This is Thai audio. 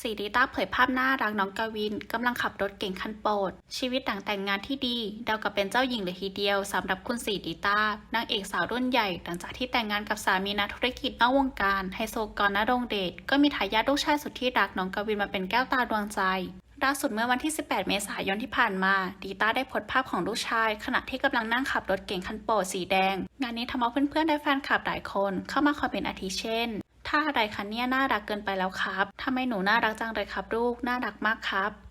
สีดีต้าเผยภาพหน่ารักน้องกวินกำลังขับรถเก่งคันโปรด ชีวิตต่างแต่งงานที่ดีเดากับเป็นเจ้าหญิงเลยทีเดียวสำหรับคุณสีดีต้านางเอกสาวรุ่นใหญ่หลังจากที่แต่งงานกับสามีนักธุรกิจนอกวงการไฮโซกรณรงเดชก็มีทายาทลูกชายสุดที่รักน้องกวินมาเป็นแก้วตาดวงใจล่าสุดเมื่อวันที่ 18 เมษายนที่ผ่านมา ดีต้าได้โพสต์ภาพของลูกชาย ขณะที่กำลังนั่งขับรถเก่งคันโปรดสีแดง งานนี้ทำเอาเพื่อนๆและแฟนคลับหลายคนเข้ามาคอมเมนต์อาทิเช่น ถ้าอะไรคะเนี่ยน่ารักเกินไปแล้วครับทำไมหนูน่ารักจังเลยครับลูก น่ารักมากครับ